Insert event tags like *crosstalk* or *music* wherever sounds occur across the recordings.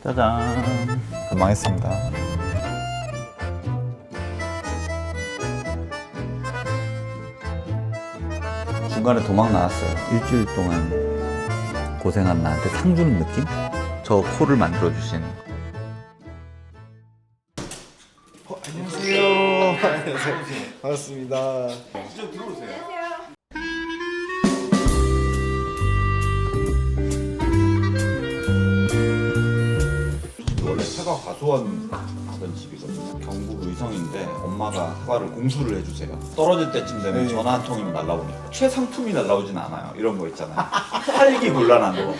짜잔. 망했습니다. 중간에 도망 나왔어요. 일주일 동안 고생한 나한테 상 주는 느낌? 저 코를 만들어 주신 안녕하세요. 안녕하세요. 반갑습니다. 원래 사과 과수원 하던 집이거든요. 경북 의성인데 엄마가 사과를 공수를 해주세요. 떨어질 때쯤 되면 네. 전화 한 통이면 날라오니까 최상품이 날라오진 않아요. 이런 거 있잖아요. 팔기 곤란한 거.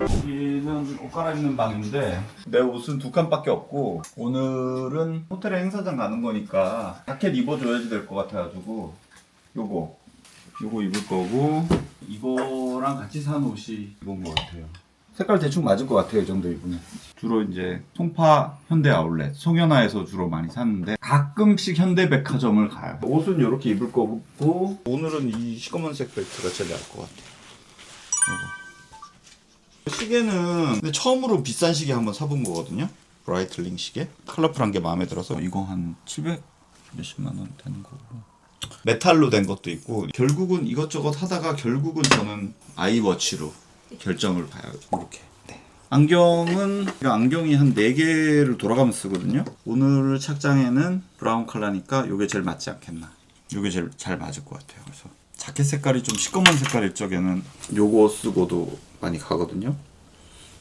여기는 옷 갈아입는 방인데 내 옷은 두 칸밖에 없고 오늘은 호텔에 행사장 가는 거니까 자켓 입어줘야지 될 것 같아가지고 요거 요거 입을 거고 이거랑 같이 산 옷이 입은 것 같아요. 색깔 대충 맞을 것 같아요, 이 정도 입으면. 주로 이제 송파 현대 아울렛, 송현아에서 주로 많이 샀는데 가끔씩 현대백화점을 가요. 옷은 이렇게 입을 거고 오늘은 이 시커먼색 벨트가 제일 나을 것 같아요. 요거. 시계는 근데 처음으로 비싼 시계 한번 사본 거거든요. 브라이틀링 시계. 컬러풀한 게 마음에 들어서 이거 한 700 몇십만 원 되는 거고. 메탈로 된 것도 있고 결국은 이것저것 하다가 결국은 저는 아이워치로 결정을 봐요. 이렇게. 네. 안경은 안경이 한 4개를 돌아가면서 쓰거든요. 오늘 착장에는 브라운 컬러니까 이게 제일 맞지 않겠나. 이게 제일 잘 맞을 것 같아요. 그래서 자켓 색깔이 좀 시꺼먼 색깔일 적에는 요거 쓰고도 많이 가거든요.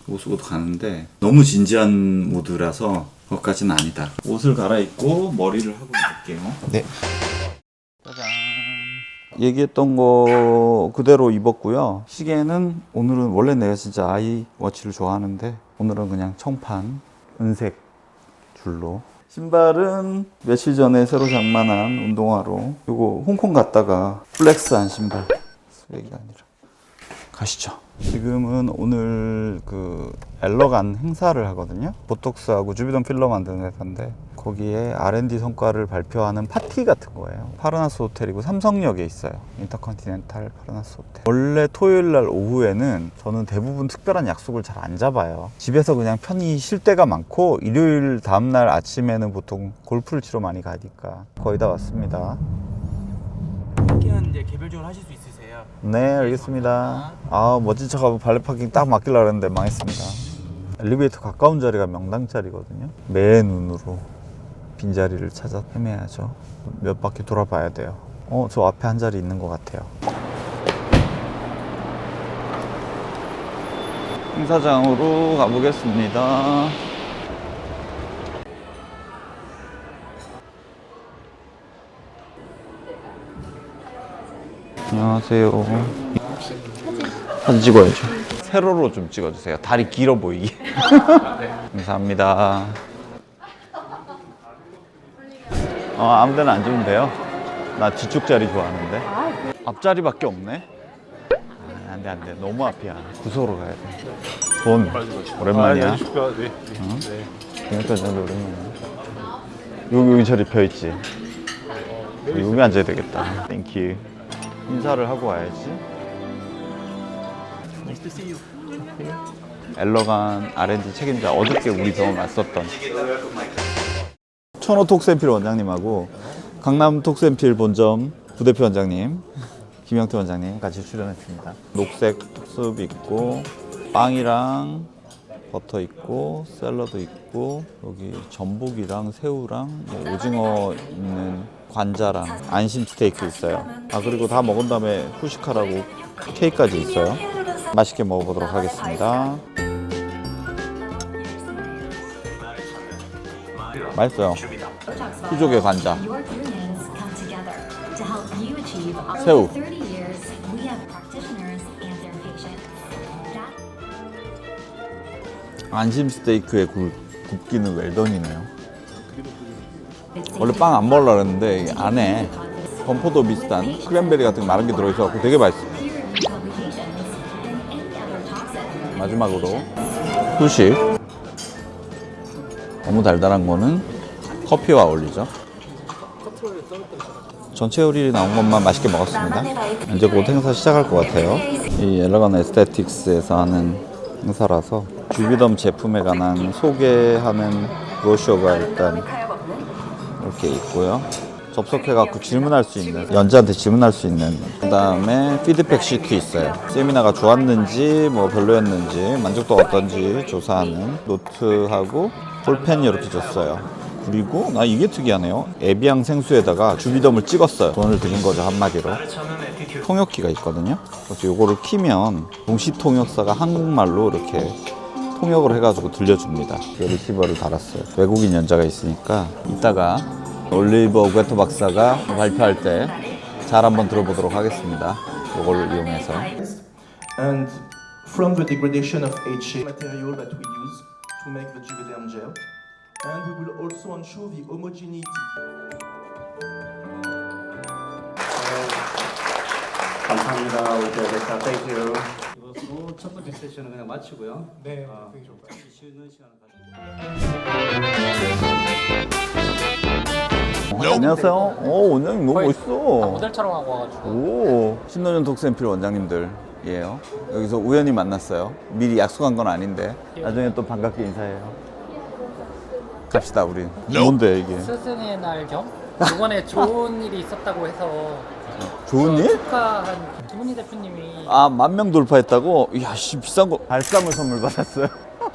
요거 쓰고도 가는데 너무 진지한 모드라서 그것까지는 아니다. 옷을 갈아입고 머리를 하고 갈게요. 네. 얘기했던 거 그대로 입었고요. 시계는 오늘은 원래 내가 진짜 아이 워치를 좋아하는데 오늘은 그냥 청판 은색 줄로. 신발은 며칠 전에 새로 장만한 운동화로 요거 홍콩 갔다가 플렉스한 신발 쓰레기가 아니라 가시죠. 지금은 오늘 그 엘러간 행사를 하거든요. 보톡스하고 주비돈 필러 만드는 회사인데 거기에 R&D 성과를 발표하는 파티 같은 거예요. 파르나스 호텔이고 삼성역에 있어요. 인터컨티넨탈 파르나스 호텔. 원래 토요일 날 오후에는 저는 대부분 특별한 약속을 잘 안 잡아요. 집에서 그냥 편히 쉴 때가 많고 일요일 다음 날 아침에는 보통 골프를 치러 많이 가니까 거의 다 왔습니다. 파킹은 이제 개별적으로 하실 수 있으세요. 네, 알겠습니다. 아, 멋진 척하고 발레 파킹 딱 맡기려고 했는데 망했습니다. 엘리베이터 가까운 자리가 명당 자리거든요. 매 눈으로 빈자리를 찾아 헤매야죠. 몇 바퀴 돌아봐야 돼요. 어, 저 앞에 한 자리 있는 것 같아요. 행사장으로 가보겠습니다. 안녕하세요. 사진 찍어야죠. 세로로 좀 찍어주세요. 다리 길어 보이게. *laughs* 감사합니다. 어, 아무 데나 앉으면 돼요. 나 뒤쪽 자리 좋아하는데. 앞자리밖에 없네. 아, 안 돼, 안 돼. 너무 앞이야. 구석으로 가야 돼. 돈. 오랜만이야. 여기까지 하도 오랜만이야. 여기, 여기 자리 펴 있지. 여기 앉아야 되겠다. 땡큐. 인사를 하고 와야지. 엘러간 R&D 책임자 어저께 우리 병원 왔었던 천호 톡센필 원장님하고 강남 톡센필 본점 부대표 원장님 김영태 원장님 같이 출연했습니다. 녹색 특습 있고 빵이랑 버터 있고 샐러드 있고 여기 전복이랑 새우랑 뭐 오징어 있는 관자랑 안심 스테이크 있어요. 아 그리고 다 먹은 다음에 후식하라고 케이크까지 있어요. 맛있게 먹어보도록 하겠습니다. 맛있어요. 희족의 관자. 새우. 30 years. We have practitioners and their patients. That 안심 스테이크의 굴, 굽기는 웰던이네요. 원래 빵 안 먹으려고 했는데 이 안에 건포도 비슷한 크랜베리 같은 마른 게 들어있어 서 되게 맛있어요. 마지막으로 후식. 너무 달달한 거는 커피와 어울리죠. 전체 요리 나온 것만 맛있게 먹었습니다. 이제 곧 행사 시작할 것 같아요. 이 엘러간 에스테틱스에서 하는 행사라서 주비덤 제품에 관한 소개하는 브로셔가 일단 이렇게 있고요. 접속해갖고 질문할 수 있는 연주한테 질문할 수 있는 그 다음에 피드백 시트 있어요 세미나가 좋았는지 뭐 별로였는지 만족도가 어떤지 조사하는 노트하고 볼펜이 이렇게 줬어요 그리고 나 이게 특이하네요 에비앙 생수에다가 주비덤을 찍었어요 돈을 들인 거죠 한마디로 통역기가 있거든요 이거를 키면 동시 통역사가 한국말로 이렇게 통역을 해가지고 들려줍니다. 그 리시버를 달았어요. 외국인 연자가 있으니까 이따가 올리버 오베토 박사가 발표할 때 잘 한번 들어보도록 하겠습니다. 이걸 이용해서 and from the degradation of HA material that we use to make the GVDM gel. And we will also ensure the homogeneity. 감사합니다. 우리 대백사 땡큐. 이것으로 첫 번째 세션은 그냥 마치고요. 네, 아, 되게 좋을 것 같아요. 쉬는 시간을 가지고. 안녕하세요. 오 원장님 너무 멋있어. 모델 촬영하고 와가지고 오 신노년 독센필 원장님들이에요. 여기서 우연히 만났어요. 미리 약속한 건 아닌데 나중에 또 반갑게 인사해요. 갑시다 우리. 뭔데 이게? 스승의 날 겸 이번에 좋은 *laughs* 일이 있었다고 해서 좋은 일? 축하한 김은희 대표님이 아, 만 명 돌파했다고? 이야, 씨, 비싼 거. 발상을 선물 받았어요.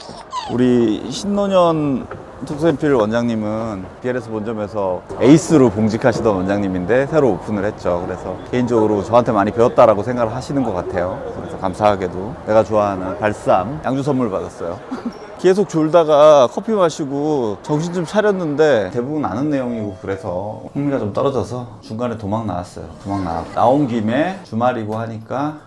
*laughs* 우리 신노년 톡센필 원장님은 BLS 본점에서 에이스로 봉직하시던 원장님인데 새로 오픈을 했죠. 그래서 개인적으로 저한테 많이 배웠다라고 생각을 하시는 것 같아요. 그래서 감사하게도 내가 좋아하는 발삼 양주 선물 받았어요. *laughs* 계속 졸다가 커피 마시고 정신 좀 차렸는데 대부분 아는 내용이고 그래서 흥미가 좀 떨어져서 중간에 도망 나왔어요. 도망 나 나온 김에 주말이고 하니까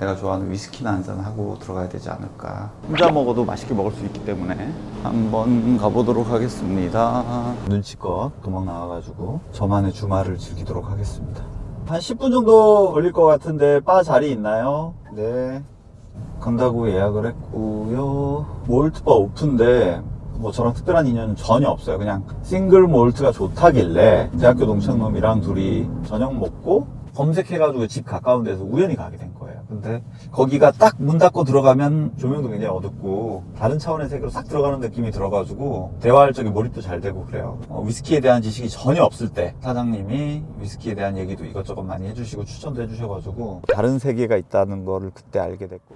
내가 좋아하는 위스키나 한 잔 하고 들어가야 되지 않을까. 혼자 먹어도 맛있게 먹을 수 있기 때문에 한번 가보도록 하겠습니다. 눈치껏 도망 나와가지고 저만의 주말을 즐기도록 하겠습니다. 한 10분 정도 걸릴 것 같은데 바 자리 있나요? 네. 간다고 예약을 했고요. 몰트바 오픈데 뭐 저랑 특별한 인연은 전혀 없어요. 그냥 싱글 몰트가 좋다길래 대학교 동창놈이랑 둘이 저녁 먹고 검색해가지고 집 가까운 데서 우연히 가게 된 거예요. 근데 거기가 딱 문 닫고 들어가면 조명도 굉장히 어둡고 다른 차원의 세계로 싹 들어가는 느낌이 들어가지고 대화할 적에 몰입도 잘 되고 그래요. 어, 위스키에 대한 지식이 전혀 없을 때 사장님이 위스키에 대한 얘기도 이것저것 많이 해주시고 추천도 해주셔가지고 다른 세계가 있다는 거를 그때 알게 됐고.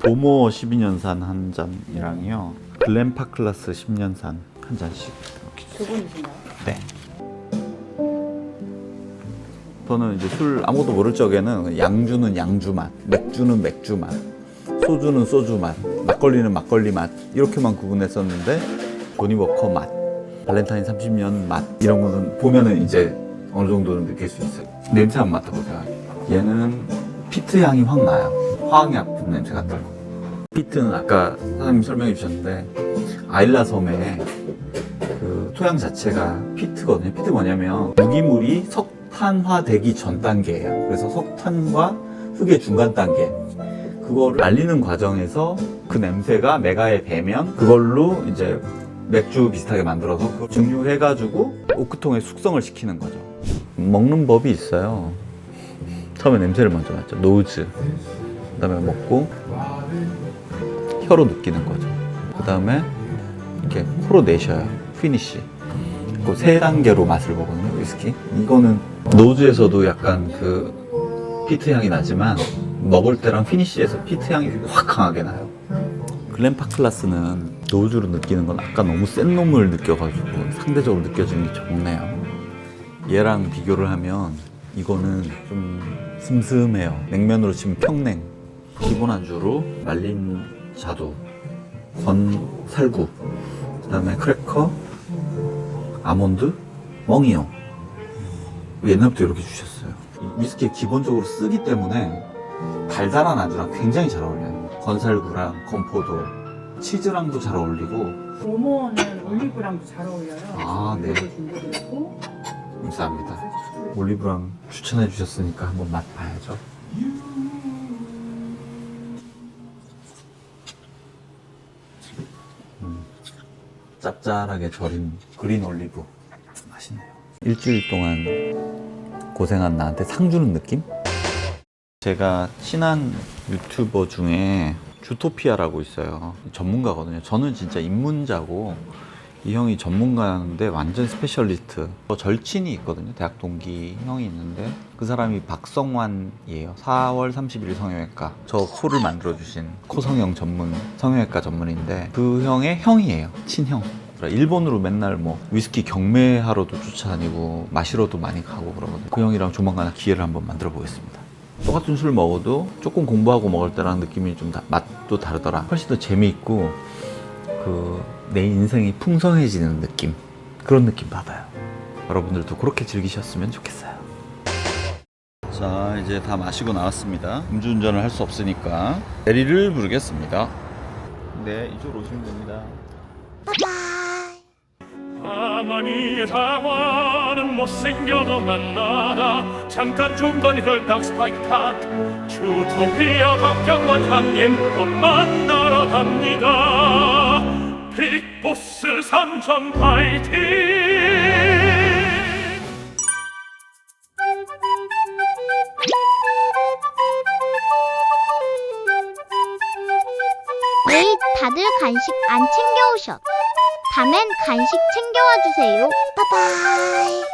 보모 12년산 한 잔이랑요. 글렌파클라스 10년산 한 잔씩 이렇게 두 분이신가요? 네 저는 이제 술 아무것도 모를 적에는 양주는 양주 맛, 맥주는 맥주 맛, 소주는 소주 맛, 막걸리는 막걸리 맛 이렇게만 구분했었는데 조니 워커 맛, 발렌타인 30년 맛 이런 거는 보면은 이제 어느 정도는 느낄 수 있어요. 냄새 안 맡아보세요. 얘는 피트 향이 확 나요. 화학약 냄새. 피 트는 아까 사장님 설명해 주셨는데 아일라 섬의 그 토양 자체가 피트거든요. 피트 뭐냐면 무기물이 석탄화되기 전 단계예요. 그래서 석탄과 흙의 중간 단계. 그거를 말리는 과정에서 그 냄새가 메가에 배면 그걸로 이제 맥주 비슷하게 만들어서 그걸 증류해가지고 오크통에 숙성을 시키는 거죠. 먹는 법이 있어요. 처음에 냄새를 먼저 맡죠. 노즈. 그 다음에 먹고 혀로 느끼는 거죠. 그 다음에 이렇게 코로 내셔요. 피니쉬. 그세 단계로 맛을 보거든요. 위스키. 이거는 노즈에서도 약간 그 피트 향이 나지만 먹을 때랑 피니쉬에서 피트 향이 확 강하게 나요. 글렌 파클라스는 노즈로 느끼는 건 아까 너무 센 놈을 느껴가지고 상대적으로 느껴지는 게 좋네요. 얘랑 비교를 하면 이거는 좀 슴슴해요. 냉면으로 치면 평냉. 기본 안주로 말린 자두, 건 살구, 그 다음에 크래커, 아몬드, 멍이요. 옛날부터 이렇게 주셨어요. 이 위스키 기본적으로 쓰기 때문에 달달한 안주랑 굉장히 잘 어울려요. 건살구랑 건포도, 치즈랑도 잘 어울리고 모모는 올리브랑도 잘 어울려요. 아, 네. 준비되고 감사합니다. 올리브랑 추천해 주셨으니까 한번 맛봐야죠. 음, 짭짤하게 절인 그린 올리브 맛있네요. 일주일 동안 고생한 나한테 상 주는 느낌? 제가 친한 유튜버 중에 주토피아라고 있어요. 전문가거든요. 저는 진짜 입문자고 이 형이 전문가인데 완전 스페셜리스트. 저 절친이 있거든요. 대학 동기 형이 있는데 그 사람이 박성환이에요. 4월 31일 성형외과. 저 코를 만들어 주신 코 성형 전문 성형외과 전문인데 그 형의 형이에요. 친형. 일본으로 맨날 뭐 위스키 경매하러도 쫓아다니고 마시러도 많이 가고 그러거든요. 그 형이랑 조만간 기회를 한번 만들어 보겠습니다. 똑같은 술 먹어도 조금 공부하고 먹을 때랑 느낌이 좀 다- 맛도 다르더라. 훨씬 더 재미있고 그 내 인생이 풍성해지는 느낌 그런 느낌 받아요. 여러분들도 그렇게 즐기셨으면 좋겠어요. 자 이제 다 마시고 나왔습니다. 음주운전을 할 수 없으니까 대리를 부르겠습니다. 네 이쪽으로 오시면 됩니다. 가만히 상황은 못생겨도 만나다 잠깐 중간이들 닥스파이타 주토피아 걱정만 한님 곧 만나러 갑니다 빅 보스 삼성 파이팅 왜 다들 간식 안 챙겨오셨? 다음엔 간식 챙겨와 주세요. 빠바이.